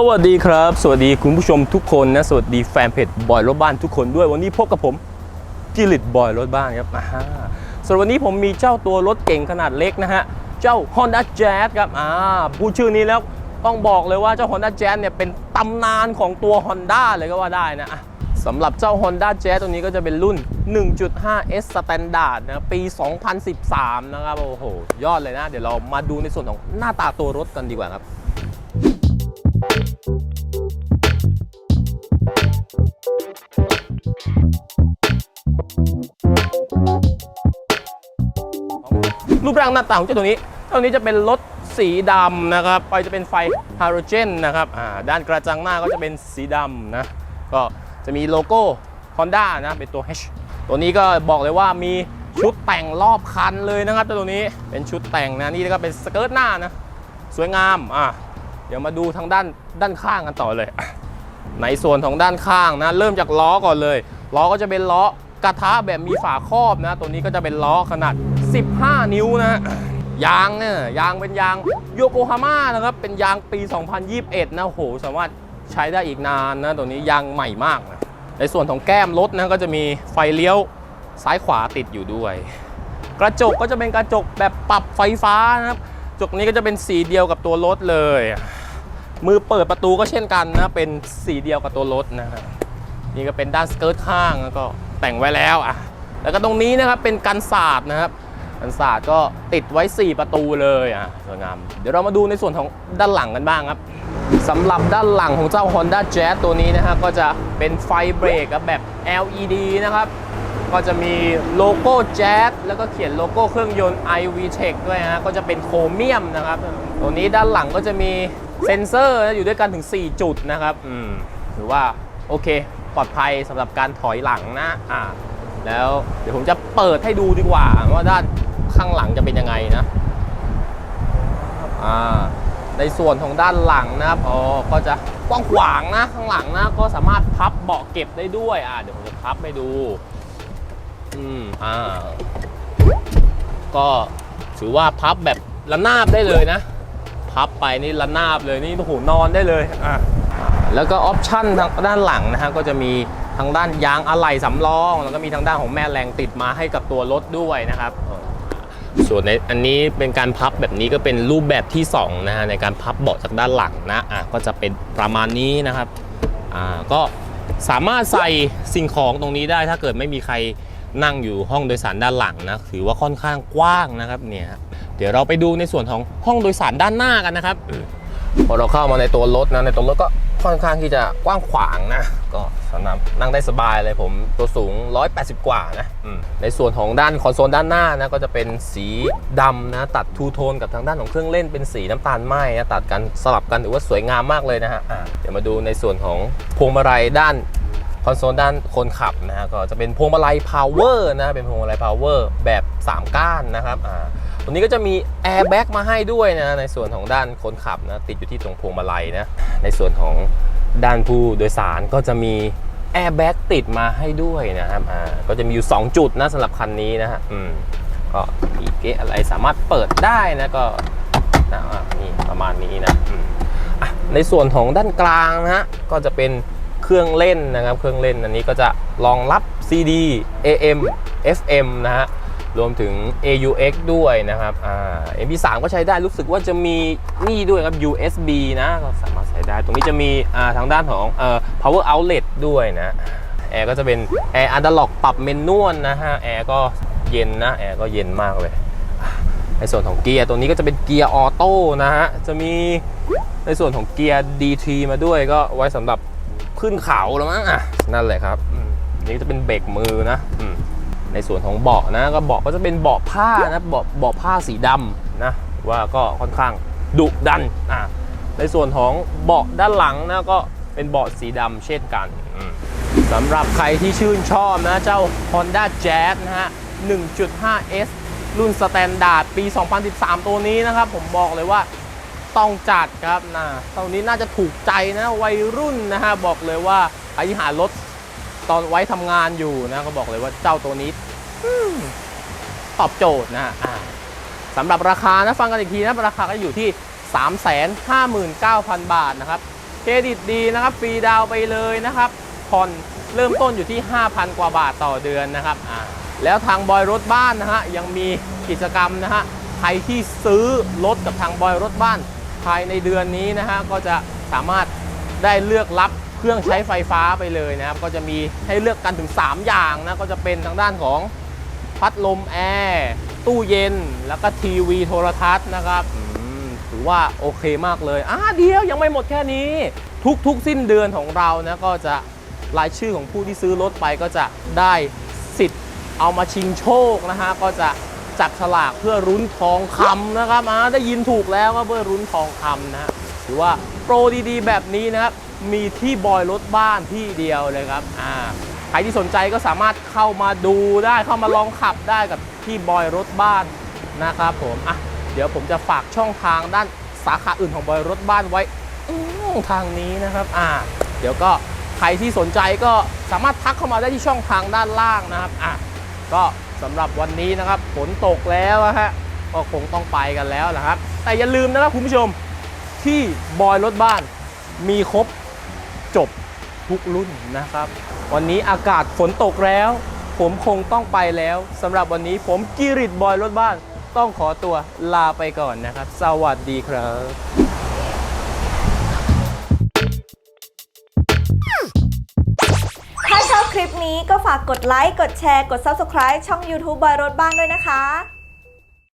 สวัสดีครับ สวัสดีคุณผู้ชมทุกคนนะ สวัสดีแฟนเพจบอยรถบ้านทุกคนด้วย วันนี้พบกับผมจิริตบอยรถบ้านครับอ่าฮะส่วนวันนี้ผมมีเจ้าตัวรถเก่งขนาดเล็กนะฮะ เจ้า Honda Jazz ครับอ่าพูดชื่อนี้แล้วต้องบอกเลยว่าเจ้า Honda Jazz เนี่ยเป็นตำนานของตัว Honda เลยก็ว่าได้นะอะสำหรับเจ้า Honda Jazz ตัวนี้ก็จะเป็นรุ่น 1.5S Standard นะ ปี 2013 นะครับ โอ้โห ยอดเลยนะ เดี๋ยวเรามาดูในส่วนของหน้าตาตัวรถกันดีกว่าครับ รูปร่างหน้าตาของเจ้าตัวนี้เจ้านี้จะเป็นรถสีดำนะครับ ไปจะเป็นไฟฮาโลเจนนะครับอ่าด้านกระจังหน้าก็จะเป็นสีดำนะ ก็จะมีโลโก้ Honda นะ เป็นตัว H ตัวนี้ก็บอกเลยว่ามีชุดแต่งรอบคันเลยนะครับเจ้าตัวนี้เป็นชุดแต่งนะ นี่ก็เป็นสเกิร์ตหน้านะ สวยงามอะ เดี๋ยวมาดูทางด้านด้านข้างกันต่อเลย ในส่วนของด้านข้างนะเริ่มจากล้อก่อนเลยล้อก็จะเป็นล้อกระทะแบบมีฝาครอบนะ ตัวนี้ก็จะเป็นล้อขนาด 15 นิ้วนะยางเนี่ยยางเป็นยางโยโกฮาม่านะครับ เป็นยางปี 2021 นะโหสามารถใช้ได้อีกนานนะ ตัวนี้ยางใหม่มากนะในส่วนของแก้มรถนะก็จะมีไฟเลี้ยวซ้ายขวาติดอยู่ด้วย กระจกก็จะเป็นกระจกแบบปรับไฟฟ้านะครับ จกนี้ก็จะเป็นสีเดียวกับตัวรถเลย มือเปิดประตูก็เช่นกันนะ เป็นสีเดียวกับตัวรถนะครับนี่ก็เป็นด้านสเกิร์ตข้างแล้วก็แต่งไว้แล้วอะ แล้วก็ตรงนี้นะครับเป็นกันศาสตร์นะครับกันศาสตร์ก็ติดไว้ 4 ประตูเลยอะสวยงาม เดี๋ยวเรามาดูในส่วนของด้านหลังกันบ้างครับสำหรับด้านหลังของเจ้า Honda Jazz ตัวนี้นะฮะก็จะเป็นไฟเบรกแบบ LED นะครับ ก็จะมีโลโก้ Jazz แล้วก็เขียนโลโก้เครื่องยนต์ iVTEC ด้วยฮะ ก็จะเป็นโครเมียมนะครับ ตัวนี้ด้านหลังก็จะมีเซ็นเซอร์อยู่ด้วยกันถึง 4 จุดนะครับอืมถือว่าโอเค ปลอดภัยสำหรับการถอยหลังนะอ่าแล้วเดี๋ยวผมจะเปิดให้ดูดีกว่า ว่าด้านข้างหลังจะเป็นยังไงนะอ่าในส่วนของด้านหลังนะครับอ๋อก็จะกว้างขวางนะข้างหลังนะก็สามารถพับเบาะเก็บได้ด้วยอ่าเดี๋ยวผมจะพับให้ดู อืมอ่า ก็ถือว่าพับแบบระนาบได้เลยนะ พับไปนี่ระนาบเลยนี่โอ้โหนอนได้เลยอะแล้วก็ออปชั่นทางด้านหลังนะฮะก็จะมีทางด้านยางอะไหล่สำรอง แล้วก็มีทางด้านของแม่แรงติดมาให้กับตัวรถด้วยนะครับ ส่วนในอันนี้เป็นการพับแบบนี้ก็เป็นรูปแบบที่สองนะฮะในการพับเบาะจากด้านหลังนะอะก็จะเป็นประมาณนี้นะครับอ่าก็สามารถใส่สิ่งของตรงนี้ได้ถ้าเกิดไม่มีใคร นั่งอยู่ห้องโดยสารด้านหลังนะถือว่าค่อนข้างกว้างนะครับเนี่ยเดี๋ยวเราไปดูในส่วนของห้องโดยสารด้านหน้ากันนะครับพอเราเข้ามาในตัวรถนะในตัวรถก็ค่อนข้างที่จะกว้างขวางนะ ก็สำหรับนั่งได้สบายเลยผมตัวสูง 180 กว่านะในส่วนของด้านคอนโซลด้านหน้านะก็จะเป็นสีดำนะ ตัดทูโทนกับทางด้านของเครื่องเล่นเป็นสีน้ำตาลไหม้นะตัดกันสลับกันถือว่าสวยงามมากเลยนะฮะะเดี๋ยวมาดูในส่วนของพวงมาลัยด้าน คอนโซลด้านคนขับนะฮะก็จะเป็นพวงมาลัย power นะเป็นพวงมาลัย power แบบ 3 ก้านนะครับอ่าตัวนี้ก็จะมี airbag มาให้ด้วยนะในส่วนของด้านคนขับนะติดอยู่ที่ตรงพวงมาลัยนะในส่วนของด้านผู้โดยสารก็จะมี airbag ติดมาให้ด้วยนะครับ อ่า ก็จะมีอยู่ 2 จุดนะสำหรับคันนี้นะฮะ อืม ก็อีเกะอะไรสามารถเปิดได้นะก็นะอะนี่ประมาณนี้นะอืมอะในส่วนของด้านกลางนะฮะ ก็จะเป็น เครื่องเล่นนะครับ เครื่องเล่นอันนี้ก็จะรองรับ CD AM FM นะฮะรวมถึง AUX ด้วยนะครับอ่า MP3 ก็ใช้ได้รู้สึกว่าจะมีนี่ด้วยครับ USB นะก็สามารถใช้ได้ ตรงนี้จะมีอ่าทางด้านของเอ่อ power outlet ด้วยนะแอร์ก็จะเป็นแอร์อันด l ล็อกปรับเมนนวลนะฮะแอร์ก็เย็นนะแอร์ก็เย็นมากเลย ในส่วนของเกียร์ตัวนี้ก็จะเป็นเกียร์ออโต้นะฮะจะมีในส่วนของเกียร์ DT มาด้วยก็ไว้สำหรับ ขึ้นเขาแล้วมั้งอะนั่นแหละครับอืมนี่จะเป็นเบรกมือนะอืมในส่วนของเบาะนะ ก็เบาะก็จะเป็นเบาะผ้านะเบาะเบาะผ้าสีดำนะ ว่าก็ค่อนข้างดุดันอะในส่วนของเบาะด้านหลังนะก็เป็นเบาะสีดำเช่นกันอืมสำหรับใครที่ชื่นชอบนะเจ้า Honda Jazz นะฮะ 1.5S รุ่นสแตนดาร์ดปี 2013 ตัวนี้นะครับ ผมบอกเลยว่า ต้องจัดครับนะตัวนี้น่าจะถูกใจนะวัยรุ่นนะฮะบอกเลยว่าใครที่หารถตอนไว้ทำงานอยู่นะก็บอกเลยว่าเจ้าตัวนี้ตอบโจทย์นะฮะสำหรับราคานะฟังกันอีกทีนะราคาก็อยู่ที่ 359,000 บาทนะครับเครดิตดีนะครับฟรีดาวไปเลยนะครับผ่อนเริ่มต้นอยู่ที่ 5,000 กว่าบาทต่อเดือนนะครับแล้วทางบอยรถบ้านนะฮะยังมีกิจกรรมนะฮะใครที่ซื้อรถกับทางบอยรถบ้าน ภายในเดือนนี้นะฮะก็จะสามารถได้เลือกรับเครื่องใช้ไฟฟ้าไปเลยนะครับ ก็จะมีให้เลือกกันถึง 3 อย่างนะก็จะเป็นทางด้านของพัดลมแอร์ตู้เย็นแล้วก็ทีวีโทรทัศน์นะครับถือว่าโอเคมากเลยอ่าเดียวยังไม่หมดแค่นี้ ทุกทุกสิ้นเดือนของเรานะก็จะรายชื่อของผู้ที่ซื้อรถไปก็จะได้สิทธิ์เอามาชิงโชคนะฮะก็จะ จับฉลากเพื่อรุ้นทองคำนะครับอ่าได้ยินถูกแล้วว่าเพื่อรุ้นทองคำนะฮะถือว่าโปรดีๆ แบบนี้นะครับมีที่บอยรถบ้านที่เดียวเลยครับอ่าใครที่สนใจก็สามารถเข้ามาดูได้เข้ามาลองขับได้กับที่บอยรถบ้านนะครับผมอะเดี๋ยวผมจะฝากช่องทางด้านสาขาอื่นของบอยรถบ้านไว้ทางนี้นะครับอ่าเดี๋ยวก็ใครที่สนใจก็สามารถทักเข้ามาได้ที่ช่องทางด้านล่างนะครับอะก็ สำหรับวันนี้นะครับฝนตกแล้วฮะก็คงต้องไปกันแล้วนะครับ แต่อย่าลืมนะครับคุณผู้ชมที่บอยรถบ้านมีครบจบทุกรุ่นนะครับ วันนี้อากาศฝนตกแล้ว ผมคงต้องไปแล้วสำหรับวันนี้ผมกิริตบอยรถบ้าน ต้องขอตัวลาไปก่อนนะครับ สวัสดีครับ ลิปนี้ก็ฝากกดไลค์ กดแชร์ กด Subscribe ช่อง YouTube บอยรถบ้านด้วยนะคะ